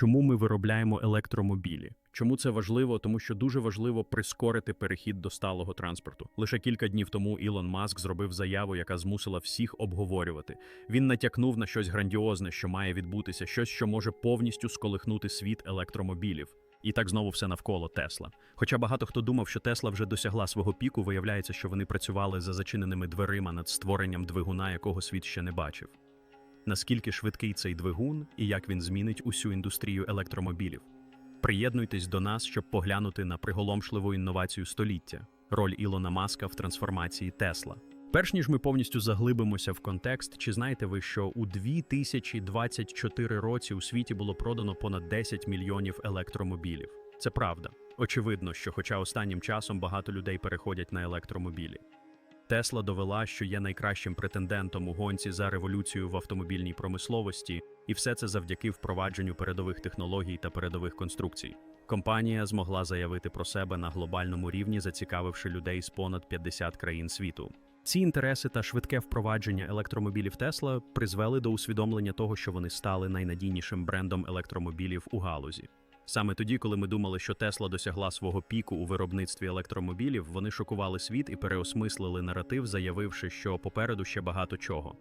чому ми виробляємо електромобілі. Чому це важливо? Тому що дуже важливо прискорити перехід до сталого транспорту. Лише кілька днів тому Ілон Маск зробив заяву, яка змусила всіх обговорювати. Він натякнув на щось грандіозне, що має відбутися, щось, що може повністю сколихнути світ електромобілів. І так знову все навколо Тесла. Хоча багато хто думав, що Тесла вже досягла свого піку, виявляється, що вони працювали за зачиненими дверима над створенням двигуна, якого світ ще не бачив. Наскільки швидкий цей двигун і як він змінить усю індустрію електромобілів? Приєднуйтесь до нас, щоб поглянути на приголомшливу інновацію століття роль Ілона Маска в трансформації Тесла. Перш ніж ми повністю заглибимося в контекст, чи знаєте ви, що у 2024 році у світі було продано понад 10 мільйонів електромобілів? Це правда. Очевидно, що, хоча останнім часом багато людей переходять на електромобілі. Тесла довела, що є найкращим претендентом у гонці за революцію в автомобільній промисловості, і все це завдяки впровадженню передових технологій та передових конструкцій. Компанія змогла заявити про себе на глобальному рівні, зацікавивши людей з понад 50 країн світу. Ці інтереси та швидке впровадження електромобілів Тесла призвели до усвідомлення того, що вони стали найнадійнішим брендом електромобілів у галузі. Саме тоді, коли ми думали, що Тесла досягла свого піку у виробництві електромобілів, вони шокували світ і переосмислили наратив, заявивши, що попереду ще багато чого.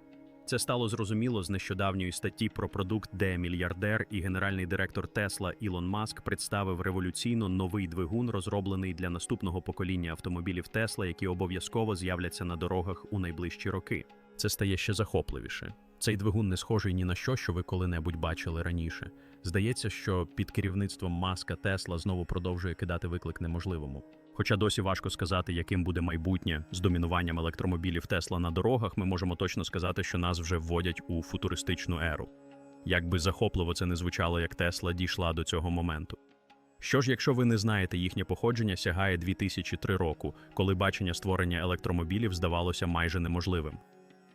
Це стало зрозуміло з нещодавньої статті про продукт, де мільярдер і генеральний директор Тесла Ілон Маск представив революційно новий двигун, розроблений для наступного покоління автомобілів Тесла, які обов'язково з'являться на дорогах у найближчі роки. Це стає ще захопливіше. Цей двигун не схожий ні на що, що ви коли-небудь бачили раніше. Здається, що під керівництвом Маска Тесла знову продовжує кидати виклик неможливому. Хоча досі важко сказати, яким буде майбутнє з домінуванням електромобілів Тесла на дорогах, ми можемо точно сказати, що нас вже вводять у футуристичну еру. Як би захопливо це не звучало, як Тесла дійшла до цього моменту. Що ж, якщо ви не знаєте, їхнє походження сягає 2003 року, коли бачення створення електромобілів здавалося майже неможливим.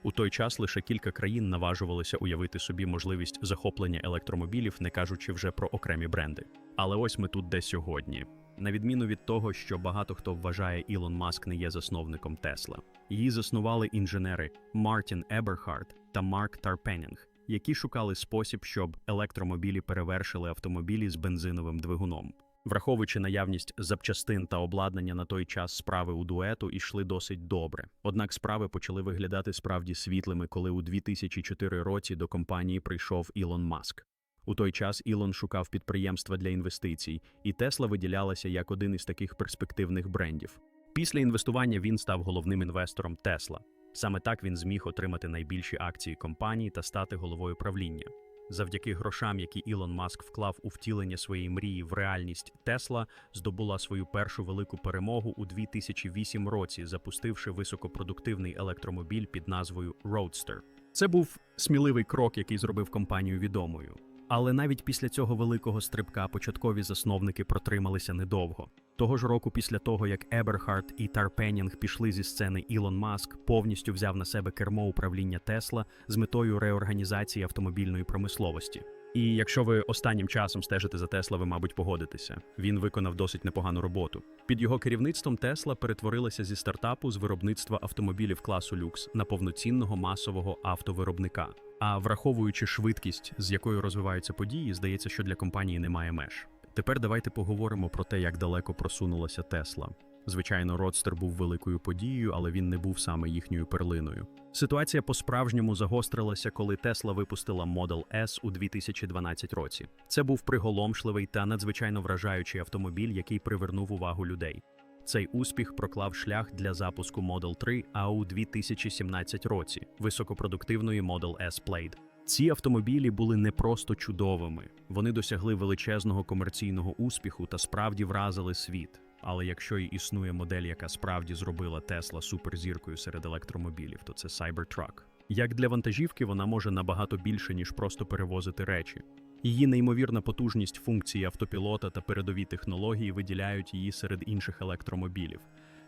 У той час лише кілька країн наважувалися уявити собі можливість захоплення електромобілів, не кажучи вже про окремі бренди. Але ось ми тут де сьогодні. На відміну від того, що багато хто вважає, Ілон Маск не є засновником Тесла. Її заснували інженери Мартін Еберхард та Марк Тарпенінг, які шукали спосіб, щоб електромобілі перевершили автомобілі з бензиновим двигуном. Враховуючи наявність запчастин та обладнання на той час справи у дуету йшли досить добре. Однак справи почали виглядати справді світлими, коли у 2004 році до компанії прийшов Ілон Маск. У той час Ілон шукав підприємства для інвестицій, і Тесла виділялася як один із таких перспективних брендів. Після інвестування він став головним інвестором Тесла. Саме так він зміг отримати найбільші акції компанії та стати головою правління. Завдяки грошам, які Ілон Маск вклав у втілення своєї мрії в реальність, Тесла здобула свою першу велику перемогу у 2008 році, запустивши високопродуктивний електромобіль під назвою Roadster. Це був сміливий крок, який зробив компанію відомою. Але навіть після цього великого стрибка початкові засновники протрималися недовго. Того ж року, після того як Еберхард і Тарпенінг пішли зі сцени, Ілон Маск повністю взяв на себе кермо управління Тесла з метою реорганізації автомобільної промисловості. І якщо ви останнім часом стежите за Тесла, ви, мабуть, погодитеся. Він виконав досить непогану роботу. Під його керівництвом Тесла перетворилася зі стартапу з виробництва автомобілів класу люкс на повноцінного масового автовиробника. А враховуючи швидкість, з якою розвиваються події, здається, що для компанії немає меж. Тепер давайте поговоримо про те, як далеко просунулася Тесла. Звичайно, Родстер був великою подією, але він не був саме їхньою перлиною. Ситуація по-справжньому загострилася, коли Тесла випустила Model S у 2012 році. Це був приголомшливий та надзвичайно вражаючий автомобіль, який привернув увагу людей. Цей успіх проклав шлях для запуску Model 3, а у 2017 році високопродуктивної Model S Plaid. Ці автомобілі були не просто чудовими, вони досягли величезного комерційного успіху та справді вразили світ. Але якщо і існує модель, яка справді зробила Тесла суперзіркою серед електромобілів, то це Cybertruck. Як для вантажівки, вона може набагато більше, ніж просто перевозити речі. Її неймовірна потужність функції автопілота та передові технології виділяють її серед інших електромобілів.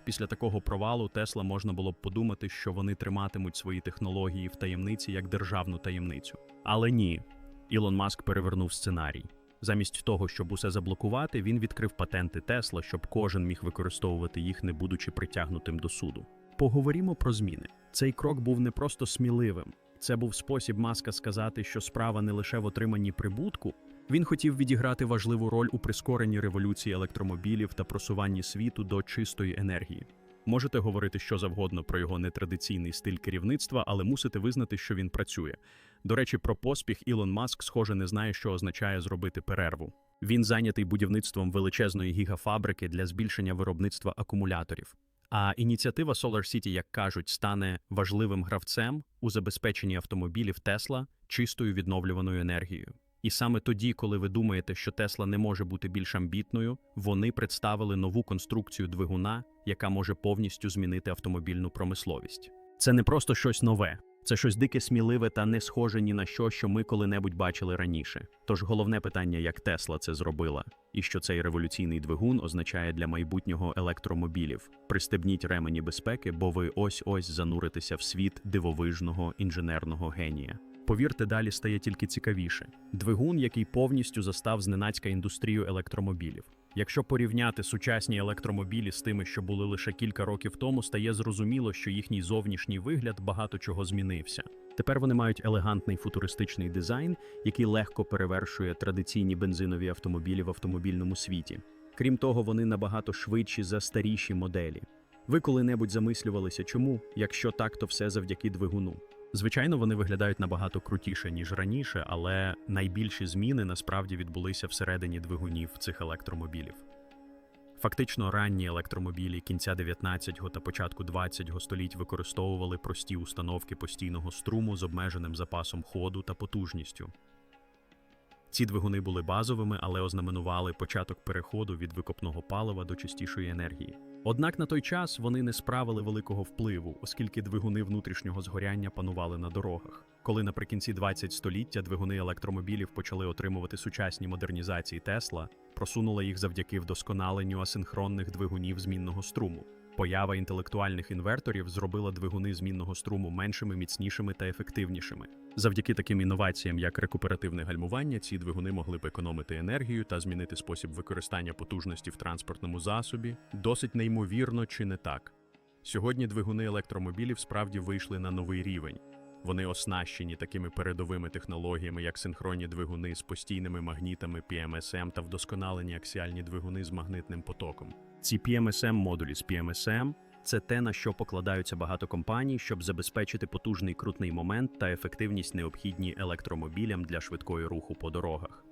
Після такого провалу Тесла можна було б подумати, що вони триматимуть свої технології в таємниці як державну таємницю. Але ні, Ілон Маск перевернув сценарій. Замість того, щоб усе заблокувати, він відкрив патенти Тесла, щоб кожен міг використовувати їх, не будучи притягнутим до суду. Поговоримо про зміни. Цей крок був не просто сміливим, це був спосіб Маска сказати, що справа не лише в отриманні прибутку, Він хотів відіграти важливу роль у прискоренні революції електромобілів та просуванні світу до чистої енергії. Можете говорити що завгодно про його нетрадиційний стиль керівництва, але мусите визнати, що він працює. До речі, про поспіх Ілон Маск, схоже, не знає, що означає зробити перерву. Він зайнятий будівництвом величезної гігафабрики для збільшення виробництва акумуляторів. А ініціатива Solar City, як кажуть, стане важливим гравцем у забезпеченні автомобілів Тесла чистою відновлюваною енергією. І саме тоді, коли ви думаєте, що Тесла не може бути більш амбітною, вони представили нову конструкцію двигуна, яка може повністю змінити автомобільну промисловість. Це не просто щось нове, це щось дике сміливе та не схоже ні на що, що ми коли-небудь бачили раніше. Тож головне питання, як Тесла це зробила, і що цей революційний двигун означає для майбутнього електромобілів. Пристебніть ремені безпеки, бо ви ось-ось зануритеся в світ дивовижного інженерного генія. Повірте, далі стає тільки цікавіше. Двигун, який повністю застав зненацька індустрію електромобілів. Якщо порівняти сучасні електромобілі з тими, що були лише кілька років тому, стає зрозуміло, що їхній зовнішній вигляд багато чого змінився. Тепер вони мають елегантний футуристичний дизайн, який легко перевершує традиційні бензинові автомобілі в автомобільному світі. Крім того, вони набагато швидші за старіші моделі. Ви коли-небудь замислювалися, чому, якщо так, то все завдяки двигуну. Звичайно, вони виглядають набагато крутіше, ніж раніше, але найбільші зміни насправді відбулися всередині двигунів цих електромобілів. Фактично, ранні електромобілі кінця 19-го та початку 20-го століть використовували прості установки постійного струму з обмеженим запасом ходу та потужністю. Ці двигуни були базовими, але ознаменували початок переходу від викопного палива до чистішої енергії. Однак на той час вони не справили великого впливу, оскільки двигуни внутрішнього згоряння панували на дорогах. Коли наприкінці 20 століття двигуни електромобілів почали отримувати сучасні модернізації Тесла, просунула їх завдяки вдосконаленню асинхронних двигунів змінного струму. Поява інтелектуальних інверторів зробила двигуни змінного струму меншими, міцнішими та ефективнішими. Завдяки таким інноваціям, як рекуперативне гальмування, ці двигуни могли б економити енергію та змінити спосіб використання потужності в транспортному засобі. Досить неймовірно чи не так. Сьогодні двигуни електромобілів справді вийшли на новий рівень. Вони оснащені такими передовими технологіями, як синхронні двигуни з постійними магнітами PMSM та вдосконалені аксіальні двигуни з магнитним потоком. Ці PMSM-модулі з PMSM – це те, на що покладаються багато компаній, щоб забезпечити потужний крутний момент та ефективність необхідні електромобілям для швидкої руху по дорогах.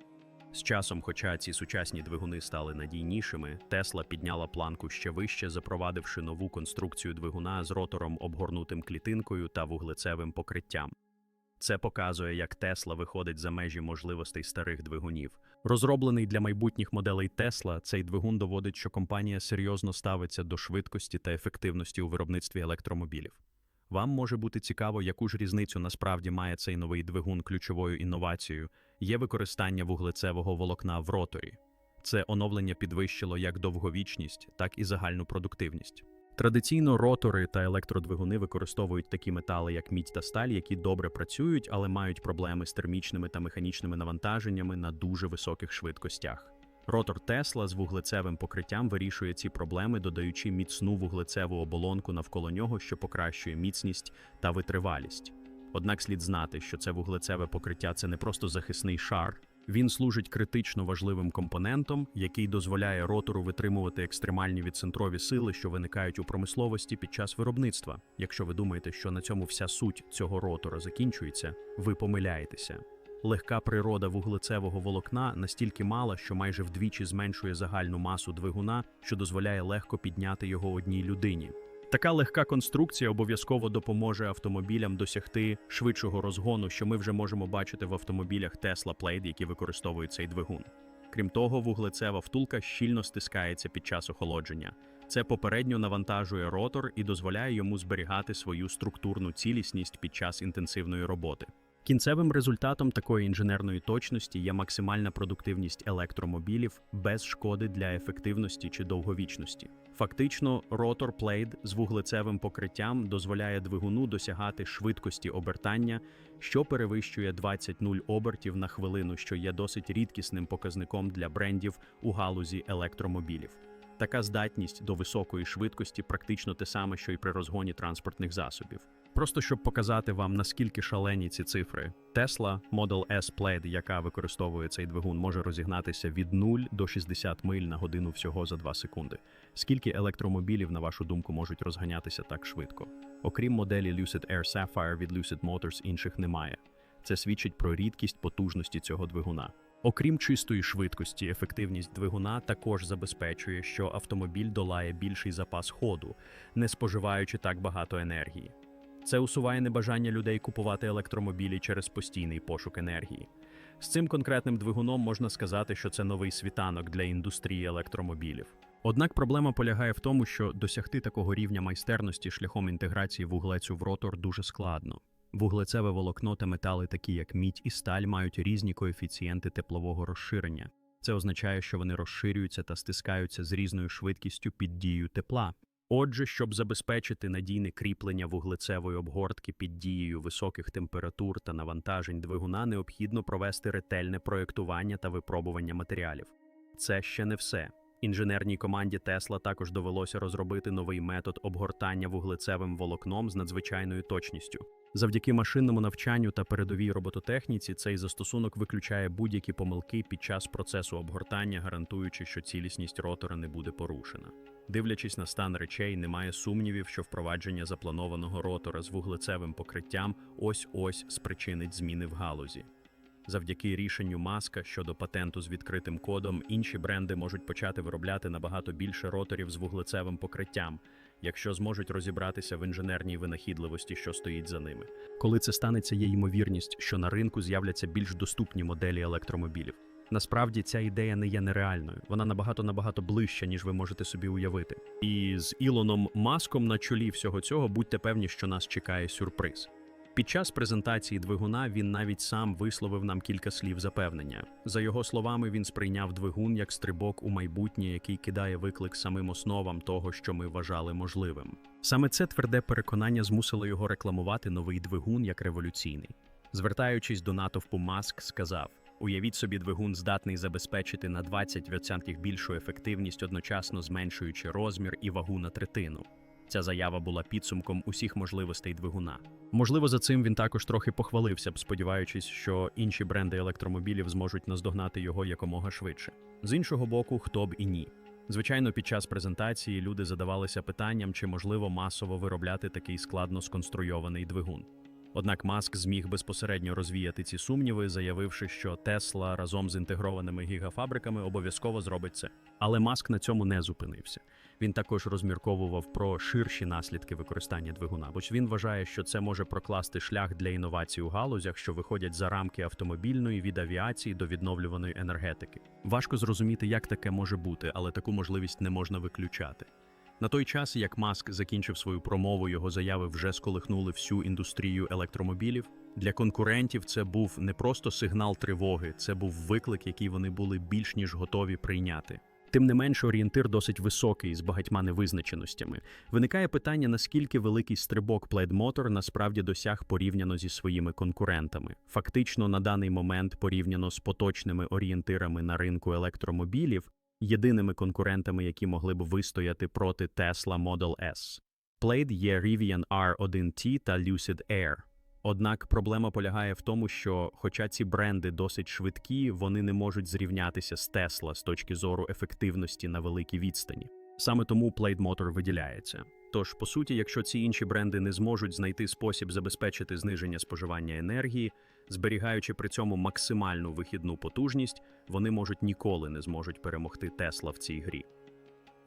З часом, хоча ці сучасні двигуни стали надійнішими, Тесла підняла планку ще вище, запровадивши нову конструкцію двигуна з ротором, обгорнутим клітинкою та вуглецевим покриттям. Це показує, як Тесла виходить за межі можливостей старих двигунів. Розроблений для майбутніх моделей Тесла, цей двигун доводить, що компанія серйозно ставиться до швидкості та ефективності у виробництві електромобілів. Вам може бути цікаво, яку ж різницю насправді має цей новий двигун ключовою інновацією, є використання вуглецевого волокна в роторі. Це оновлення підвищило як довговічність, так і загальну продуктивність. Традиційно ротори та електродвигуни використовують такі метали, як мідь та сталь, які добре працюють, але мають проблеми з термічними та механічними навантаженнями на дуже високих швидкостях. Ротор Тесла з вуглецевим покриттям вирішує ці проблеми, додаючи міцну вуглецеву оболонку навколо нього, що покращує міцність та витривалість. Однак слід знати, що це вуглецеве покриття це не просто захисний шар. Він служить критично важливим компонентом, який дозволяє ротору витримувати екстремальні відцентрові сили, що виникають у промисловості під час виробництва. Якщо ви думаєте, що на цьому вся суть цього ротора закінчується, ви помиляєтеся. Легка природа вуглецевого волокна настільки мала, що майже вдвічі зменшує загальну масу двигуна, що дозволяє легко підняти його одній людині. Така легка конструкція обов'язково допоможе автомобілям досягти швидшого розгону, що ми вже можемо бачити в автомобілях Tesla Plaid, які використовують цей двигун. Крім того, вуглецева втулка щільно стискається під час охолодження. Це попередньо навантажує ротор і дозволяє йому зберігати свою структурну цілісність під час інтенсивної роботи. Кінцевим результатом такої інженерної точності є максимальна продуктивність електромобілів без шкоди для ефективності чи довговічності. Фактично, ротор Plaid з вуглецевим покриттям дозволяє двигуну досягати швидкості обертання, що перевищує 20 нуль обертів на хвилину, що є досить рідкісним показником для брендів у галузі електромобілів. Така здатність до високої швидкості практично те саме, що й при розгоні транспортних засобів. Просто щоб показати вам, наскільки шалені ці цифри. Tesla Model S Plaid, яка використовує цей двигун, може розігнатися від 0 до 60 миль на годину всього за 2 секунди. Скільки електромобілів, на вашу думку, можуть розганятися так швидко? Окрім моделі Lucid Air Sapphire від Lucid Motors, інших немає. Це свідчить про рідкість потужності цього двигуна. Окрім чистої швидкості, ефективність двигуна також забезпечує, що автомобіль долає більший запас ходу, не споживаючи так багато енергії. Це усуває небажання людей купувати електромобілі через постійний пошук енергії. З цим конкретним двигуном можна сказати, що це новий світанок для індустрії електромобілів. Однак проблема полягає в тому, що досягти такого рівня майстерності шляхом інтеграції вуглецю в ротор дуже складно. Вуглецеве волокно та метали, такі як мідь і сталь, мають різні коефіцієнти теплового розширення. Це означає, що вони розширюються та стискаються з різною швидкістю під дією тепла. Отже, щоб забезпечити надійне кріплення вуглецевої обгортки під дією високих температур та навантажень двигуна, необхідно провести ретельне проєктування та випробування матеріалів. Це ще не все. Інженерній команді Тесла також довелося розробити новий метод обгортання вуглецевим волокном з надзвичайною точністю. Завдяки машинному навчанню та передовій робототехніці цей застосунок виключає будь-які помилки під час процесу обгортання, гарантуючи, що цілісність ротора не буде порушена. Дивлячись на стан речей, немає сумнівів, що впровадження запланованого ротора з вуглецевим покриттям ось-ось спричинить зміни в галузі. Завдяки рішенню Маска щодо патенту з відкритим кодом, інші бренди можуть почати виробляти набагато більше роторів з вуглецевим покриттям, якщо зможуть розібратися в інженерній винахідливості, що стоїть за ними. Коли це станеться, є ймовірність, що на ринку з'являться більш доступні моделі електромобілів. Насправді ця ідея не є нереальною, вона набагато набагато ближча, ніж ви можете собі уявити. І з Ілоном Маском на чолі всього цього будьте певні, що нас чекає сюрприз. Під час презентації двигуна він навіть сам висловив нам кілька слів запевнення. За його словами, він сприйняв двигун як стрибок у майбутнє, який кидає виклик самим основам того, що ми вважали можливим. Саме це тверде переконання змусило його рекламувати новий двигун як революційний. Звертаючись до натовпу, Маск сказав: Уявіть собі, двигун здатний забезпечити на 20% більшу ефективність, одночасно зменшуючи розмір і вагу на третину. Ця заява була підсумком усіх можливостей двигуна. Можливо, за цим він також трохи похвалився б, сподіваючись, що інші бренди електромобілів зможуть наздогнати його якомога швидше. З іншого боку, хто б і ні. Звичайно, під час презентації люди задавалися питанням, чи можливо масово виробляти такий складно сконструйований двигун. Однак Маск зміг безпосередньо розвіяти ці сумніви, заявивши, що Тесла разом з інтегрованими гігафабриками обов'язково зробить це. Але Маск на цьому не зупинився. Він також розмірковував про ширші наслідки використання двигуна, бо він вважає, що це може прокласти шлях для інновацій у галузях, що виходять за рамки автомобільної від авіації до відновлюваної енергетики. Важко зрозуміти, як таке може бути, але таку можливість не можна виключати. На той час, як Маск закінчив свою промову, його заяви вже сколихнули всю індустрію електромобілів. Для конкурентів це був не просто сигнал тривоги, це був виклик, який вони були більш ніж готові прийняти. Тим не менше, орієнтир досить високий з багатьма невизначеностями. Виникає питання, наскільки великий стрибок Plaid Motor насправді досяг порівняно зі своїми конкурентами. Фактично, на даний момент, порівняно з поточними орієнтирами на ринку електромобілів, єдиними конкурентами, які могли б вистояти проти Tesla Model S. Plaid є Rivian R1T та Lucid Air. Однак проблема полягає в тому, що, хоча ці бренди досить швидкі, вони не можуть зрівнятися з Tesla з точки зору ефективності на великій відстані. Саме тому Plaid Motor виділяється. Тож, по суті, якщо ці інші бренди не зможуть знайти спосіб забезпечити зниження споживання енергії, зберігаючи при цьому максимальну вихідну потужність, вони можуть ніколи не зможуть перемогти Тесла в цій грі.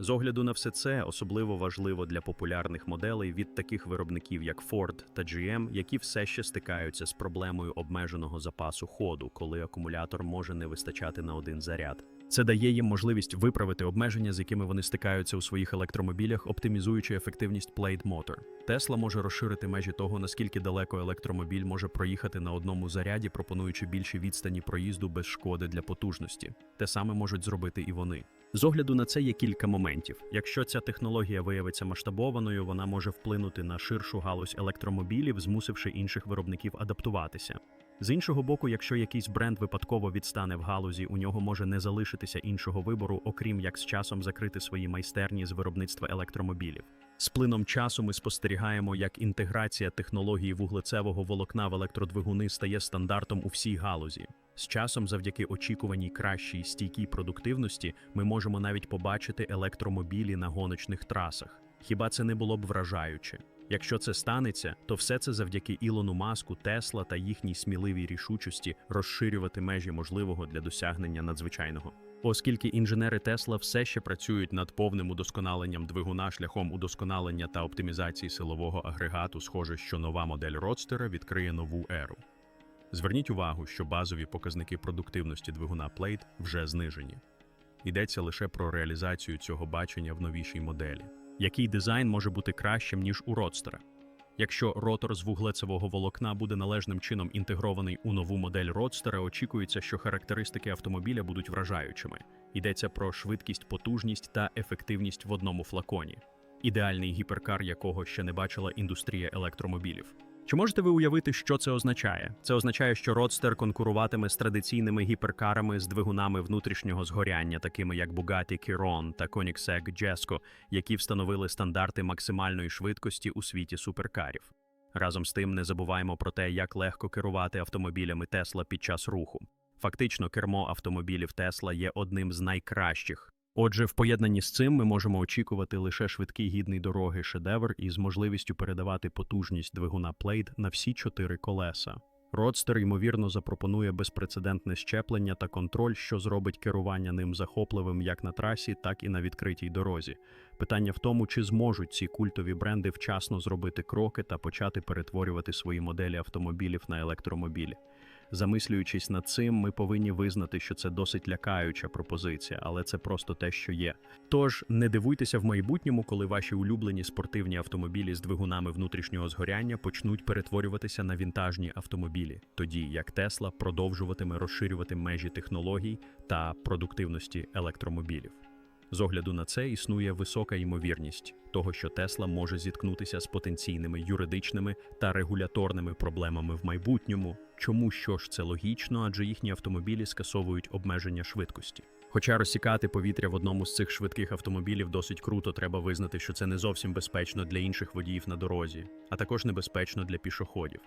З огляду на все це особливо важливо для популярних моделей від таких виробників, як Ford та GM, які все ще стикаються з проблемою обмеженого запасу ходу, коли акумулятор може не вистачати на один заряд. Це дає їм можливість виправити обмеження, з якими вони стикаються у своїх електромобілях, оптимізуючи ефективність Plaid Motor. Тесла може розширити межі того, наскільки далеко електромобіль може проїхати на одному заряді, пропонуючи більші відстані проїзду без шкоди для потужності. Те саме можуть зробити і вони. З огляду на це є кілька моментів. Якщо ця технологія виявиться масштабованою, вона може вплинути на ширшу галузь електромобілів, змусивши інших виробників адаптуватися. З іншого боку, якщо якийсь бренд випадково відстане в галузі, у нього може не залишитися іншого вибору, окрім як з часом закрити свої майстерні з виробництва електромобілів. З плином часу ми спостерігаємо, як інтеграція технології вуглецевого волокна в електродвигуни стає стандартом у всій галузі. З часом, завдяки очікуваній кращій стійкій продуктивності, ми можемо навіть побачити електромобілі на гоночних трасах. Хіба це не було б вражаюче? Якщо це станеться, то все це завдяки Ілону Маску, Тесла та їхній сміливій рішучості розширювати межі можливого для досягнення надзвичайного. Оскільки інженери Тесла все ще працюють над повним удосконаленням двигуна шляхом удосконалення та оптимізації силового агрегату, схоже, що нова модель Родстера відкриє нову еру. Зверніть увагу, що базові показники продуктивності двигуна Plate вже знижені. Йдеться лише про реалізацію цього бачення в новішій моделі. Який дизайн може бути кращим, ніж у Родстера? Якщо ротор з вуглецевого волокна буде належним чином інтегрований у нову модель Родстера, очікується, що характеристики автомобіля будуть вражаючими. Йдеться про швидкість, потужність та ефективність в одному флаконі. Ідеальний гіперкар, якого ще не бачила індустрія електромобілів. Чи можете ви уявити, що це означає? Це означає, що Родстер конкуруватиме з традиційними гіперкарами з двигунами внутрішнього згоряння, такими як Bugatti Chiron та Koenigsegg Jesko, які встановили стандарти максимальної швидкості у світі суперкарів. Разом з тим не забуваємо про те, як легко керувати автомобілями Тесла під час руху. Фактично, кермо автомобілів Тесла є одним з найкращих. Отже, в поєднанні з цим ми можемо очікувати лише швидкий гідний дороги шедевр із можливістю передавати потужність двигуна Plate на всі чотири колеса. Родстер, ймовірно, запропонує безпрецедентне щеплення та контроль, що зробить керування ним захопливим як на трасі, так і на відкритій дорозі. Питання в тому, чи зможуть ці культові бренди вчасно зробити кроки та почати перетворювати свої моделі автомобілів на електромобілі. Замислюючись над цим, ми повинні визнати, що це досить лякаюча пропозиція, але це просто те, що є. Тож не дивуйтеся в майбутньому, коли ваші улюблені спортивні автомобілі з двигунами внутрішнього згоряння почнуть перетворюватися на вінтажні автомобілі, тоді як Тесла продовжуватиме розширювати межі технологій та продуктивності електромобілів. З огляду на це існує висока ймовірність того, що Тесла може зіткнутися з потенційними юридичними та регуляторними проблемами в майбутньому. Чому що ж це логічно, адже їхні автомобілі скасовують обмеження швидкості. Хоча розсікати повітря в одному з цих швидких автомобілів досить круто, треба визнати, що це не зовсім безпечно для інших водіїв на дорозі, а також небезпечно для пішоходів.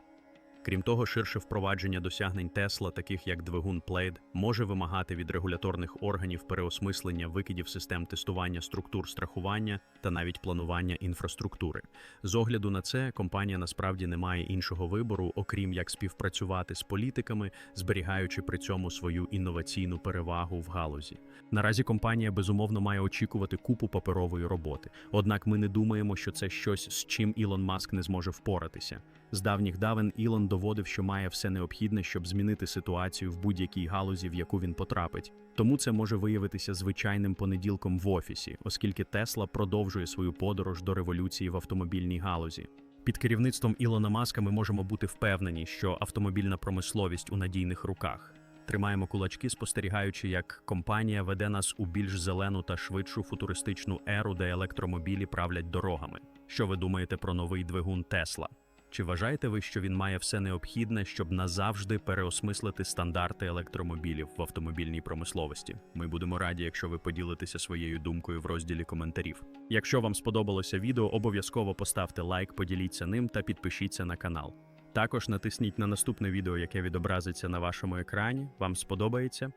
Крім того, ширше впровадження досягнень Тесла, таких як двигун Plaid, може вимагати від регуляторних органів переосмислення викидів систем тестування структур страхування та навіть планування інфраструктури. З огляду на це компанія насправді не має іншого вибору, окрім як співпрацювати з політиками, зберігаючи при цьому свою інноваційну перевагу в галузі. Наразі компанія безумовно має очікувати купу паперової роботи. Однак ми не думаємо, що це щось, з чим Ілон Маск не зможе впоратися. З давніх давен Ілон доводив, що має все необхідне, щоб змінити ситуацію в будь-якій галузі, в яку він потрапить. Тому це може виявитися звичайним понеділком в офісі, оскільки Тесла продовжує свою подорож до революції в автомобільній галузі. Під керівництвом Ілона Маска ми можемо бути впевнені, що автомобільна промисловість у надійних руках. Тримаємо кулачки, спостерігаючи, як компанія веде нас у більш зелену та швидшу футуристичну еру, де електромобілі правлять дорогами. Що ви думаєте про новий двигун Тесла? Чи вважаєте ви, що він має все необхідне, щоб назавжди переосмислити стандарти електромобілів в автомобільній промисловості? Ми будемо раді, якщо ви поділитеся своєю думкою в розділі коментарів. Якщо вам сподобалося відео, обов'язково поставте лайк, поділіться ним та підпишіться на канал. Також натисніть на наступне відео, яке відобразиться на вашому екрані. Вам сподобається.